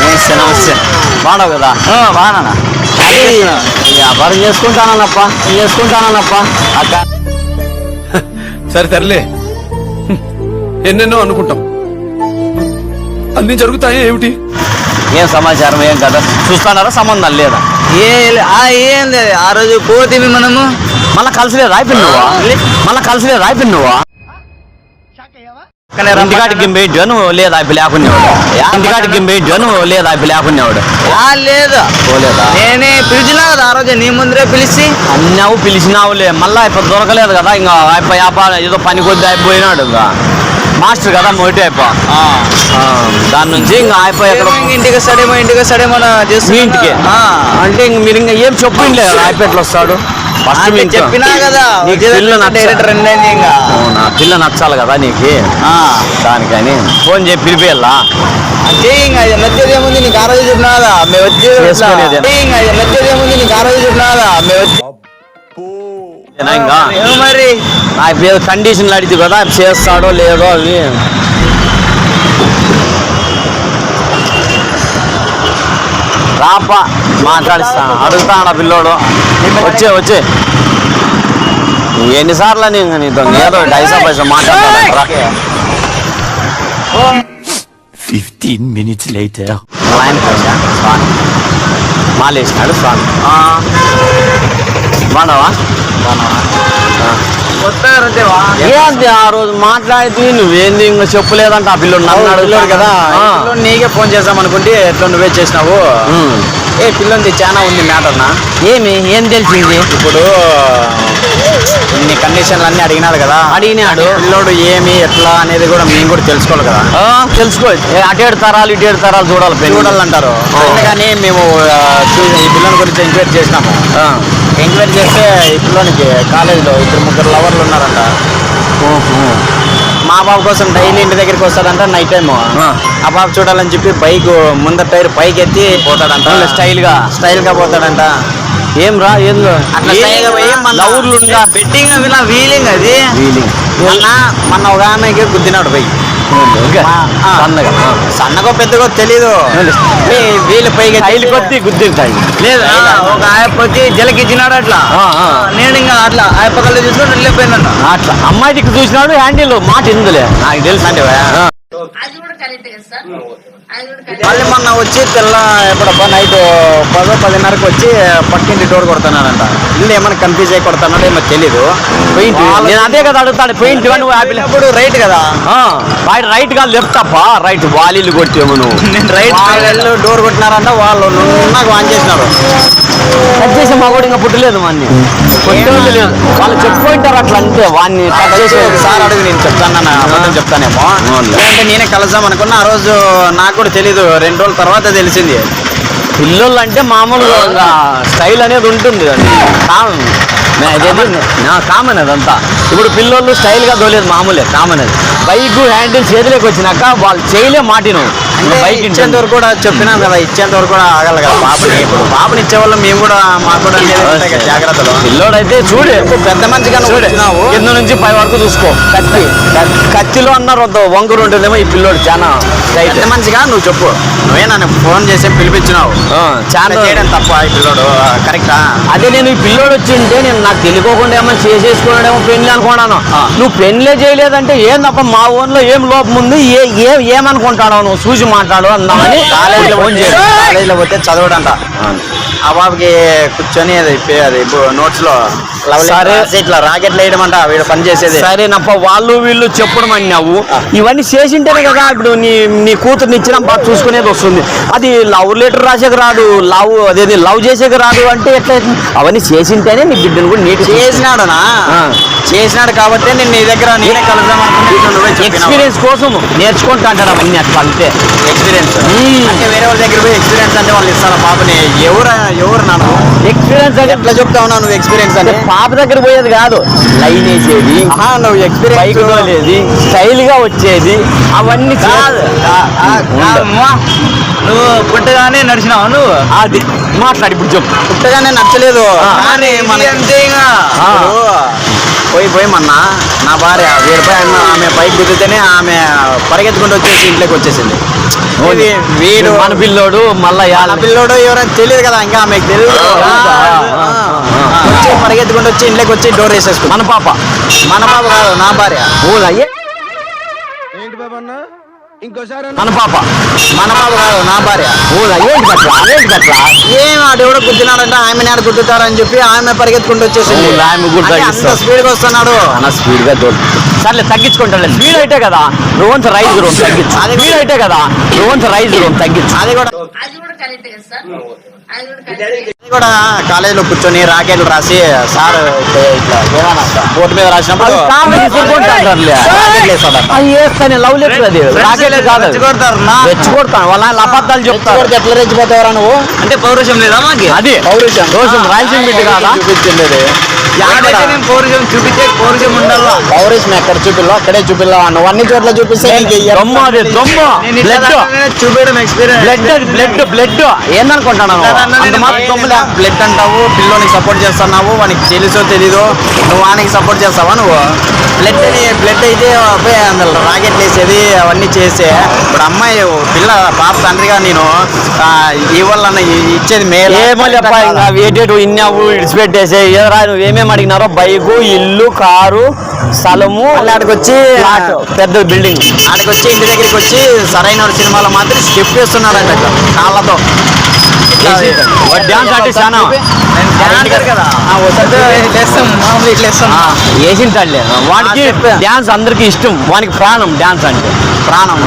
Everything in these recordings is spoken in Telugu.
నమస్తే నమస్తే బాడవు కదా? బాగా అది వ్యాపారం చేసుకుంటానన్నప్ప చేసుకుంటానన్నప్ప. అక్క. సరే తరలే హ్మ్. ఎన్నెన్నో అనుకుంటాం. అన్ని జరుగుతాయి ఏమిటి? ఏం సమాచారం ఏం కదా చూస్తున్నారా సంబంధం లేదా? ఏ ఆ ఏం లేదు. ఆ రోజు పోతివి మనము. మళ్ళా కలిసిలేదు రాయిపోయి నువ్వా? మళ్ళా కలిసిలేదు రాయిపోయి ఇంటికాటికి గింబెట్టు నువ్వు లేదా అయిపోయి లేకునేవాడు ఇంటికాటికి గింబెట్టు నువ్వు లేదా అయిపోయి లేకునేవాడు లేదు. పోలేదా? నేనే పిలిచినా కదా ఆ రోజు నీ ముందరే పిలిచి. అన్నావు పిలిచినావులే. మళ్ళా ఇప్పుడు దొరకలేదు కదా ఇంకా అయిపోయి వ్యాపారం ఏదో పని కొద్ది అయిపోయినాడు ఇంకా. మాస్టర్ కదా మొదటి అయిపో. ఆ. దాని నుంచి ఇంకా అయిపోయి ఇంటికి వస్తాడేమో ఇంటికి వస్తాడేమో నా మీ చేస్తున్నా. ఇంటికి? ఆ. అంటే ఇంక మీరు ఇంకా ఏం చెప్పిండే రాయపేటలో వస్తాడు? ఫస్ట్. చెప్పినా కదా నీకు పిల్ల డైరెక్టర్ నచ్చాలి కదా నీకు? ఆ. దానికని. ఫోన్ చేసి పిలిపియల్లా అంటే ఇంకా నచ్చేది ఏముంది నీకు ఆ రోజు చెప్పినా కదా మేము వచ్చి చేసుకునేది. అంటే ఇంకా అది నచ్చేది ఏముంది నీకు ఆ రోజు చెప్పినా కదా మేము వచ్చి ఏనా ఇంకా. ఏమో మరి ఆ ఏదో కండిషన్లు అడిగితే కదా చేస్తాడో లేదో అవి రాపా మాట్లాడిస్తాను అడుగుతాను పిల్లోడు. వచ్చే వచ్చే. ఎన్నిసార్లు నేను నీతో ఏదో డైసా పైసా మాట్లాడతాను 15 minutes later. ఆయన పైసా స్వామి మాలేసినాడు స్వామి బాగున్నావా? అంతేవా ఏంది ఆ రోజు మాట్లాడితే నువ్వేంది ఇంకా చెప్పలేదంట. ఆ పిల్లోడు నన్ను పిల్లోడు కదా. పిల్లోడు నీకే ఫోన్ చేద్దాం అనుకుంటే ఎట్లా నువ్వే చేసినావు. ఏ పిల్లంది చాలా ఉంది మ్యాటర్ నా ఏమి? ఏం తెలిసింది? ఇప్పుడు ఇన్ని కండిషన్లు అన్ని అడిగినాడు కదా. అడిగినాడు. పిల్లోడు ఏమి ఎట్లా అనేది కూడా మేము కూడా తెలుసుకోవాలి కదా. తెలుసుకో. అటేడు తరాలు ఇటేడు తరాలు చూడాలి. చూడాలంటారు. అందుకని మేము ఈ పిల్లని గురించి ఎంక్వైరీ చేసినాము. ఎంక్వైరీ చేస్తే ఈ పిల్లోనికి కాలేజీలో ఇద్దరు ముగ్గురు లవర్లు ఉన్నారంట. మా బాబు కోసం డైలీ ఇంటి దగ్గరికి వస్తాడంట నైట్ టైం ఆ. బాబు చూడాలని చెప్పి బైక్ ముందర టైర్ పైకి ఎత్తి పోతాడంట. స్టైల్గా పోతాడంట ఏం రా ఏం అట్లా స్టైల్గా పోయి మన లవర్లు ఉందా బెట్టింగ్ వీలింగ్ అది వీలింగ్ మొన్న మన ఒక ఆమెకి గుద్దినాడు ఆ. సన్నగా. సన్నగో పెద్దగో తెలీదు. వీళ్ళు ఎత్తి- స్టైల్ కొద్ది గుద్దింటాయి లేదు ఒక ఆయప్ప వచ్చి జలకిచ్చినాడు అట్లా. నేను ఇంకా అట్లా ఆయప్ప కళ్ళు చూసుకొని వెళ్ళిపోయినా అట్లా. అమ్మాయికి చూసినాడు హ్యాండిల్ మాట ఎందులే? నాకు తెలుసు అంటే అది కూడా కరెక్ట్ కదా సార్? అది కూడా కరెక్ట్. మళ్ళీ మొన్న వచ్చి తెల్ల ఎప్పుడబ్బా నైట్ పదో పదిన్నరకు వచ్చి పక్కింటి డోర్ కొడుతున్నాడంట ఇల్లు ఏమైనా కన్ఫ్యూజ్ అయ్యి కొడుతున్నాడో ఏమో తెలీదు. పెయింట్. నేను అదే కదా అడుగుతాడు పెయింట్ నువ్వు అప్పుడు రైట్ కదా? వాడు రైట్గా లెఫ్ట్ తప్ప రైట్ వాలీలు కొట్టేము నువ్వు నేను రైట్ వాళ్ళు డోర్ కొట్టినారంట వాళ్ళు నాకు ఆన్ చేసినారు. కట్ చేసే మగోడు ఇంకా పుట్టలేదు వాడిని లేదు వాళ్ళు చెప్పుకుంటారు అట్లా అంతే వాడిని కట్ చేసే సార్ అడుగు నేను చెప్తాను అన్న చెప్తానేమో. అంటే నేనే కలుద్దాం అనుకున్నా ఆ రోజు నాకు కూడా తెలీదు రెండు రోజుల తర్వాత తెలిసింది. పిల్లలు అంటే మామూలుగా స్టైల్ అనేది ఉంటుంది అది. కామన్. కామన్. అదంతా. ఇప్పుడు పిల్లోళ్ళు స్టైల్గా దోలేదు మామూలే కామన్ అది. బైక్ హ్యాండిల్ చేతిలోకి వచ్చినాక వాళ్ళు చేయలే మాటిను. బైక్ ఇచ్చేంత వరకు కూడా చెప్పినాం కదా ఇచ్చేంత వరకు కూడా ఆగాలి కదా పాపని ఇప్పుడు పాపని ఇచ్చే వాళ్ళు మేము కూడా మాకు కూడా జాగ్రత్తలు. పిల్లోడైతే చూడు. పెద్ద నువ్వు చూడు. కింద నుంచి పై వరకు చూసుకో. కత్తి. కత్తిలో అన్నారు వద్ద వంగురు ఉంటుందేమో ఈ పిల్లోడు చాలా పెద్ద మనిషిగా నువ్వు చెప్పు. నువ్వే నన్ను ఫోన్ చేసి పిలిపించినావు. చాలా చేయడం తప్ప ఈ పిల్లోడు కరెక్టా అదే నేను ఈ పిల్లోడు వచ్చింటే నేను నాకు తెలియకోకుండా ఏమైనా చేసేసుకున్నాడేమో పెళ్ళి అనుకున్నాను. నువ్వు పెళ్ళే చేయలేదంటే ఏం తప్ప మా ఓన్లో ఏం లోపం ఉంది? ఏ ఏ ఏమనుకుంటాడో నువ్వు? చూసి మాట్లాడు అన్నామని కాలేజీలో ఫోన్ చేసి కాలేజీలో పోతే చదవడంట. ఆ బాబుకి కూర్చొని అది అది నోట్స్లో లవ్ సరే. ఇట్లా రాకెట్లు వేయడం అంట వీడు పని చేసేది సరేనప్ప వాళ్ళు వీళ్ళు చెప్పడం అన్నావు ఇవన్నీ చేసింటేనే కదా ఇప్పుడు నీ నీ కూతుర్ని ఇచ్చిన బాగా చూసుకునేది వస్తుంది అది లవ్ లెటర్ రాసేకి రాదు లవ్ అదేది లవ్ చేసేకి రాదు అంటే ఎట్లా? అవన్నీ చేసింటేనే నీ బిడ్డను కూడా నీట్ చేసినాడునా ఆ. చేసినాడు కాబట్టి నేను నీ దగ్గర నేనే కలుద్దాం నువ్వే. ఎక్స్పీరియన్స్ కోసం నేర్చుకుంటా అంటారు అవన్నీ అట్లా అంతే ఎక్స్పీరియన్స్. అంటే వేరే వాళ్ళ దగ్గర పోయి ఎక్స్పీరియన్స్ అంటే వాళ్ళు ఇస్తారు పాపని ఎవరు ఎవరు నాను ఎక్స్పీరియన్స్ అంటే ఎట్లా చెప్తా ఉన్నావు నువ్వు ఎక్స్పీరియన్స్ అని పాప దగ్గర పోయేది కాదు. లైన్ వేసేది నువ్వు బైక్ ఎక్స్పీరియన్స్ స్టైల్గా వచ్చేది అవన్నీ కాదు. నువ్వు పుట్టగానే నడిచినావు నువ్వు? అది మాట్లాడి ఇప్పుడు చెప్పు. పుట్టగానే నచ్చలేదు పోయి పోయి మొన్న. నా భార్య వీడిపై ఆమె పైకి గుద్దితేనే ఆమె పరిగెత్తుకుంటూ వచ్చేసి ఇంట్లోకి వచ్చేసింది. ఇది వీడు మన పిల్లోడు మళ్ళా పిల్లోడు ఎవరైనా తెలియదు కదా ఇంకా ఆమెకు తెలియదు పరిగెత్తుకుంటూ వచ్చి ఇంట్లోకి వచ్చి డోర్ వేసేసుకుంది మన పాప. మన పాప కాదు నా భార్య. ఓ అయ్యే మన పాప. మన పాప కాదు నా భార్య. ఓ ఏంటి అట్లా ఏంటి అట్లా ఏం ఆడు ఎవడో గుద్దినాడంటే ఆమె నేడు గుద్దుతారని చెప్పి ఆమె పరిగెత్తుకుంటూ వచ్చేసింది. ఆమె కూడా అంటే అంత తగ్గిస్తాడు. స్పీడ్గా వస్తున్నాడు. చాలా స్పీడ్గా తోడు సర్లే తగ్గించుకుంటాలే స్పీడ్ అయితే కదా రోన్స్ రైజ్ రూమ్ తగ్గించు. అది స్పీడ్ అయితే కదా రోన్స్ రైజ్ రూమ్ తగ్గించు. అది కూడా అది కూడా కాలేజీలో కూర్చొని రాకెట్లు రాసి సార్ ఇట్లా ఇట్లా ఏమన్నా బోర్డు మీద రాసినప్పుడు వేస్తానే లవ్ లెటర్ అది. రాకెట్ కాదు రెచ్చగొడతారు నా. రెచ్చగొడతాను వాళ్ళ అబద్ధాలు చెప్తారు. ఎట్లా రెచ్చిపోతావరా నువ్వు? అంటే పౌరుషం లేదా మాకి? అది. పౌరుషం. రోషం రాయలసీమ బిడ్డ కాదా? చూపించింది అది. యాడైతే మేము పౌరుషం చూపించే పౌరుషం ఉండాలా పౌరుషం ఎక్కడ చూపిల్లో? అక్కడే చూపిల్లా? నువ్వు అన్ని చోట్ల చూపిస్తే దొమ్మ అది దొమ్మ. బ్లడ్ దాంట్లోనే చూపించడం ఎక్స్పీరియన్స్ బ్లడ్ బ్లడ్ బ్లడ్ ఏందనుకుంటున్నాను అంత మాత్రం దొమ్మ లే- బ్లడ్ అంటావు పిల్లోనికి సపోర్ట్ చేస్తున్నావు వానికి తెలుసో తెలీదో. నువ్వు వానికి సపోర్ట్ చేస్తావా నువ్వు? బ్లడ్ బ్లడ్ అయితే పోయి అందులో రాకెట్ వేసేది అవన్నీ చేసే. ఇప్పుడు అమ్మాయి పిల్ల పాప తండ్రిగా నేను ఇవ్వాలన్న ఇచ్చేది మేలు? ఏమో చెప్ప ఇంకా వేటేటు ఇన్నావు ఇడిచిపెట్టేసే. ఏదరా నువ్వు ఏమేమి అడిగినారో? బైకు ఇల్లు కారు స్థలము ఆడికి వచ్చి పెద్ద బిల్డింగ్. ఆడికి వచ్చి ఇంటి దగ్గరికి వచ్చి సరైన సినిమాలో మాత్రం స్టెప్ వేస్తున్నాడంట ఇట్లా కాళ్ళతో డాన్స్ అంటే చాలా వాడికి. డాన్స్ అందరికి ఇష్టం. వానికి ప్రాణం డాన్స్ అంటే. ప్రాణం.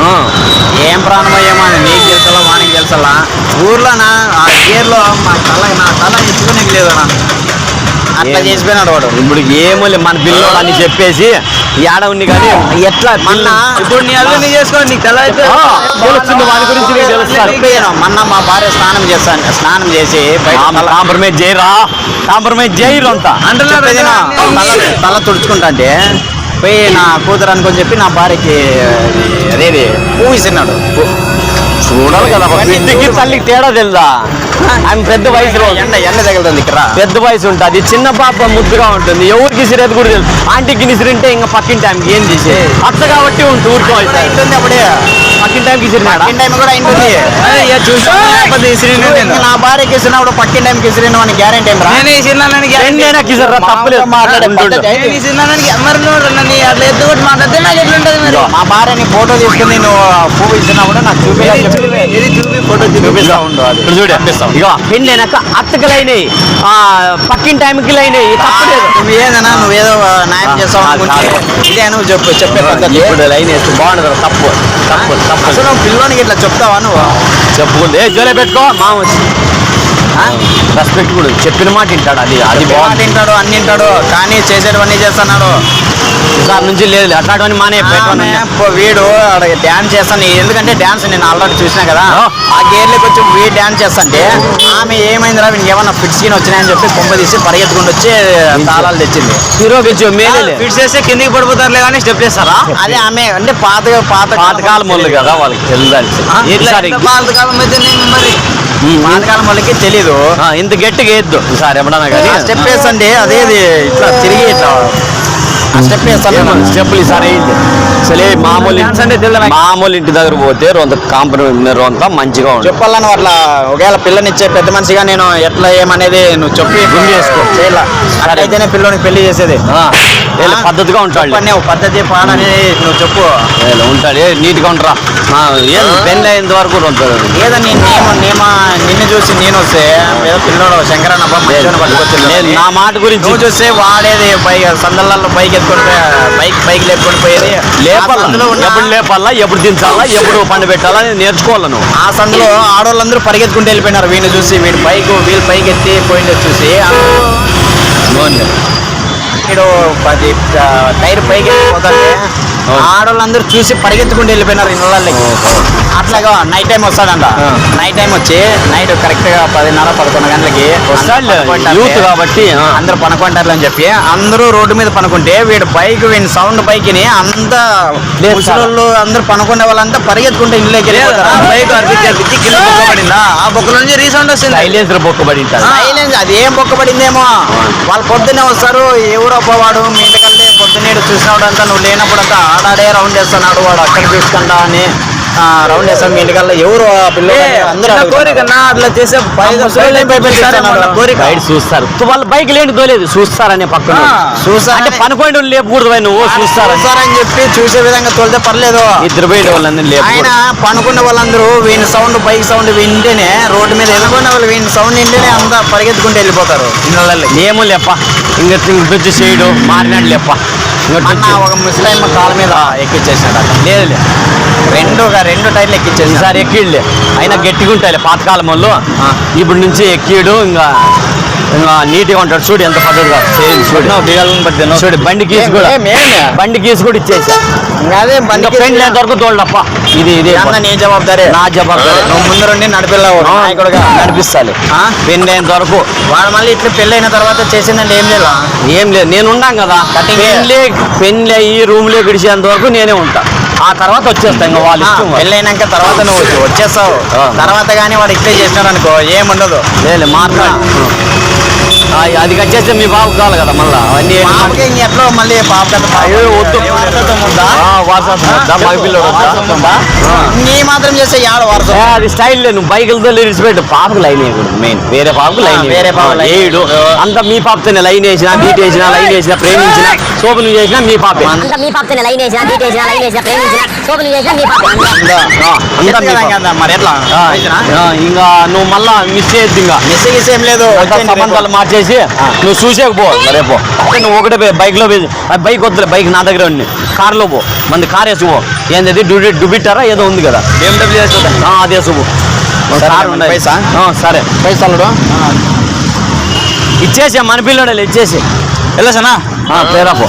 ఏం ప్రాణం ఏమో నీకు తెలుసలా వానికి తెలుసలా? ఊర్లో నా ఆ గేర్లో మా తల నా తల ఎత్తుకునేకి లేదు నా అట్లా చేసిపోయినాడు వాడు ఇప్పుడు ఏమో మన పిల్లలు అని చెప్పేసి ఏడ ఉంది కానీ ఎట్లా మొన్న ఇప్పుడు నీ అల్లుని చేసుకో నీకు తెలుస్తుంది వాని గురించి నీకు తెలుస్తారు చెప్పాను మొన్న మా భార్య స్నానం చేస్తాను స్నానం చేసి కాంప్రమైజ్ చేయరా కాంప్రమైజ్ చేయరు అంతా నా తల తుడుచుకుంటా అంటే పోయి నా కూతురు అనుకొని చెప్పి నా భార్యకి అది- అదేది పువ్వు ఇస్తున్నాడు చూడాలి కదా తల్లికి తేడా తెలుదా ఆమె పెద్ద వయసులో. ఎండ ఎండ తగులుతుంది ఇక్కడ. పెద్ద వయసు ఉంటుంది. చిన్న పాప ముద్దుగా ఉంటుంది. ఎవరికి సిరేది కూడా తెలుసు ఆంటీకి నిసిరింటే ఇంకా పక్కింటి ఆమెకి ఏం చేసే అత్త కాబట్టి ఉంటుంది ఊరుకో కూడా ఇంటుంది అప్పుడే. పక్కింటి ఆమెకి ఇసిరినాడా పక్కిన టైం కూడా ఇంటుంది ఇంకా నా భార్యకి ఇచ్చినప్పుడు పక్కిన టైంకి ఇసిరిన వాని గ్యారెంటీ ఏం రా? నేను తప్పలేదు. మాట్లాడే నేను మరి నువ్వు నన్ను అట్లా ఎత్తు కొట్టి మాట్లాడితే నాకు ఎట్లుంటది మరి? మా భార్యని ఫోటో తీసుకుని నువ్వు పువ్వు ఇచ్చినప్పుడు నాకు చూపి ఇది చూపి ఫోటో చూపిస్తా. ఉండు అది. చూడు ఇగో పెళ్ళి అయినాక అత్తకి లైనవి ఆ పక్కింటి టైంకి లైనవి తప్పలేదు. నువ్వు ఏదైనా నువ్వు ఏదో న్యాయం చేస్తావు అనుకుంటే. ఇదే నువ్వు చెప్పు చెప్పే పద్ధతి. ఇప్పుడు లైన్ వేస్తే బాగుండదు తప్పు తప్పు తప్పు. అసలు నువ్వు పిల్లోనికి ఇట్లా చెప్తావా నువ్వు? చెప్పుకుంది. ఏ జోలే పెట్టుకో. మామ వచ్చి రెస్పెక్ట్ కూడా. చెప్పిన మాట వింటాడు అది. అది మాట బాగుంది. తింటాడు అన్ని తింటాడు కానీ చేసేటివన్నీ చేస్తున్నాడు. సార్ నుంచి లేదు. అట్లాంటివన్నీ మానే వీడు డాన్స్ చేస్తాను. ఎందుకంటే డాన్స్ నేను ఆల్రెడీ చూసినా కదా. ఆ. గేర్లోకి వచ్చి వీడు డాన్స్ చేస్తుంటే ఆమె ఏమైందిరా వీనికి ఏమన్నా ఫిట్స్ కింద వచ్చినాయని చెప్పి కొంప తీసి పరిగెత్తుకుంటూ వచ్చి తాళాలు తెచ్చింది. హీరోకి మేలే ఫిట్ చేస్తే కిందికి పడిపోతారులే కానీ స్టెప్ చేస్తారా? అదే ఆమె అంటే పాత పాత పాతకాలం మొదలు కదా వాళ్ళకి. తెలియాలి పాతకాలం అయితే మరి. పాతకాలం వాళ్ళకి తెలీదు. ఇంత గట్టిగా వేయద్దు ఈసారి ఎప్పుడన్నా కానీ స్టెప్ వేసండి అదేది ఇట్లా తిరిగి ఇట్లా స్టెప్ వేస్తాను స్టెప్పులు ఈసారి వేయండి అసలే మామూలు? మామూలు ఇంటి దగ్గర పోతే రొంత కాంప్రమైజ్ రొంత మంచిగా ఉంటుంది చెప్పాలను అట్లా ఒకవేళ పిల్లనిచ్చే పెద్ద మనిషిగా నేను ఎట్లా ఏమనేది నువ్వు చెప్పి చేసుకో. చేయాల. అట్లయితేనే పిల్లోనికి పెళ్ళి చేసేది. వీళ్ళు? పద్ధతిగా ఉంటాడు పద్ధతి పాడని నువ్వు చెప్పు. వీళ్ళు ఉంటాడు. ఏ నీట్గా ఉంటారా ఏం పెళ్ళి అయ్యేంత వరకు ఉంటాడు. ఏదో నీ నియమ నియమ నిన్ను చూసి నేను వస్తే ఏదో పిల్లోడు శంకరన్న పట్టుకొచ్చి నేను నా మాట గురించి. నువ్వు చూస్తే వాడేది బైక్ సందళ్ళల్లో బైక్ ఎత్తుకొని పోయి బైక్ బైక్ లేపుకొని పోయేది. లేపాల ఎప్పుడు లేపాలా ఎప్పుడు దించాలా? ఎప్పుడు పండు పెట్టాలా? అని నేర్చుకోవాలి నువ్వు? ఆ సందులో ఆడవాళ్ళందరూ పరిగెత్తుకుంటూ వెళ్ళిపోయినారు. వీడిని చూసి వీడి బైక్ వీళ్ళు బైక్ ఎత్తి పోయింది చూసి వీడు పది టైర్ పైకి వెళ్ళిపోతుంటే అవును. ఆడవాళ్ళందరూ చూసి పరిగెత్తుకుంటూ వెళ్ళిపోయినారు ఇళ్ళకి అట్లాగా నైట్ టైం వస్తాడంట. నైట్ టైం వచ్చి నైట్ కరెక్ట్గా పదిన్నర పదకొండు గంటలకి. యూత్ కాబట్టి. అందరూ పనుకుంటారు అని చెప్పి అందరూ రోడ్డు మీద పనుకుంటే వీడు బైక్ వీడి సౌండ్ పైకిని అంతా లేదు ముసలోళ్ళు అందరూ పనుకునే వాళ్ళంతా పరిగెత్తుకుంటే ఇళ్ళకి బైక్ అర్పించి అర్పించి కింద బొక్క పడిందా ఆ బొక్కల నుంచి రీసౌండ్ వస్తుంది. సైలెన్సర్ బొక్కబడి సైలెన్స్ అది ఏం పొక్కబడిందేమో వాళ్ళు పొద్దున్నే వస్తారు ఎవరో పోవాడు మీ ఇంటికల్లే పొద్దున్నేడు చూసినప్పుడంతా నువ్వు లేనప్పుడంతా ఆడాడే రౌండ్ చేస్తున్నాడు వాడు. అక్కడ చూసుకుంటా అని. రౌండ్ వేస్తాం. మీ ఇంటికల్లా ఎవరు ఆ పిల్లలు అందరూ కోరిక నా అట్లా చేసే. కోరిక. చూస్తారు. వాళ్ళ బైక్ లేని దోలేదు చూస్తారనే పక్కన అంటే పనుకోండి లేపకూడదు నువ్వు. చూస్తారని. చూస్తారని చెప్పి చూసే విధంగా తోలితే పర్లేదు. ఇద్దరు పోయిన వాళ్ళందరూ ఆయన లేపకూడదు పనుకున్న వాళ్ళందరూ వీని సౌండ్ బైక్ సౌండ్ వింటేనే రోడ్డు మీద ఎదుర్కొన్న వాళ్ళు వీని సౌండ్ వింటేనే అంతా పరిగెత్తుకుంటూ వెళ్ళిపోతారు. ఏమో లేప్ప ఇంక ఇంకొచ్చి చేయడు. మారినాడు ఇంకొచ్చి ఒక ముస్లిం కాళ్ళ మీద ఎక్కిచ్చేసాడు అక్కడ లేదులే రెండు రెండు టైర్లు ఎక్కిచ్చేసాడు ఈసారి ఎక్కిడులే అయినా గట్టిగా ఉంటాయి పాతకాలం వాళ్ళు ఇప్పుడు నుంచి ఎక్కిడు ఇంకా ఇంకా నీట్గా ఉంటాడు. చూడు ఎంత పద్ధతిగా చేయండి చూడు. చూడు బండి కీసు కూడా. బండి కీసు కూడా ఇచ్చేసా. అదే ఇంకా పెండ్ లేని వరకు తోళ్ళప్ప ఇది ఇది నీ జవాబుదారే. నా జవాబుదారే. నువ్వు ముందు నుండి నడిపిల్లావు నాయకుడుగా. నడిపిస్తాలి. ఆ? పెండ్ లేని వరకు. వాడు మళ్ళీ ఇట్లా పెళ్ళైన తర్వాత చేసిందంటే ఏం లేదా? ఏం లేదు. నేను ఉన్నాం కదా. పెళ్ళి పెళ్ళి అయ్యి రూమ్లో గడిచేంత వరకు నేనే ఉంటా. ఆ తర్వాత వచ్చేస్తా ఇంకా వాళ్ళ. పెళ్ళైనాక తర్వాత నువ్వు వచ్చి- వచ్చేస్తావు. తర్వాత కానీ వాడు ఇట్లే చేసినాడు అనుకో ఏముండదు లేదు మాట్లాడు ఆ, అది కట్టేస్తే మీ బాబు కావాలి కదా మళ్ళా? అవన్నీ ఏంటి? పాపకి ఇంక ఎట్లా మళ్ళీ పాప పాప. వద్దు. నీ వారసత్వం? మగ పిల్లోడు. నీ మాత్రం చేస్తే యాడ ఏ, వారసత్వం అది స్టైల్ లేదు. నువ్వు బైకులతో ఇడిచిపెట్టు పాపకు లైన్ వేయకూడదు మెయిన్. వేరే పాపకు లైన్ వేరే line వేయడు అంతా మీ పాపతోనే లైన్ వేసినా బీట్ వేసినా లైన్ వేసినా ప్రేమించిన శోభను చేసినా మీ పాపే. అంతా మీ పాపతోనే లైన్ వేసిన బీట్ వేసిన లైన్ వేసిన ప్రేమించిన సోపులు చేసిన మీ పాప. అంతా పాపే. మరి ఎట్లా? ఇంకా నువ్వు మళ్ళా మిస్ చేయొద్దు ఇంకా. మిస్ ఏం లేదు. సంబంధాలు రేపు. మార్చేసి నువ్వు చూసేకి పో. రేపు అంటే నువ్వు ఒకటే బైక్లో బైక్ వద్దులే బైక్ నా దగ్గర ఉంది. కార్లో పో. మంది కార్ వేసి పో ఏంది డుబి డుబిట్టారా? ఏదో ఉంది కదా. వేసుకో. ఆ, అది వేసు పో. ఒక సరే, కార్ మరి ఉన్నది. పైసా? సరే. పైసలుడు ఇచ్చేసా మన పిల్లడు ఇచ్చేసి. వెళ్ళసనా పేరా పో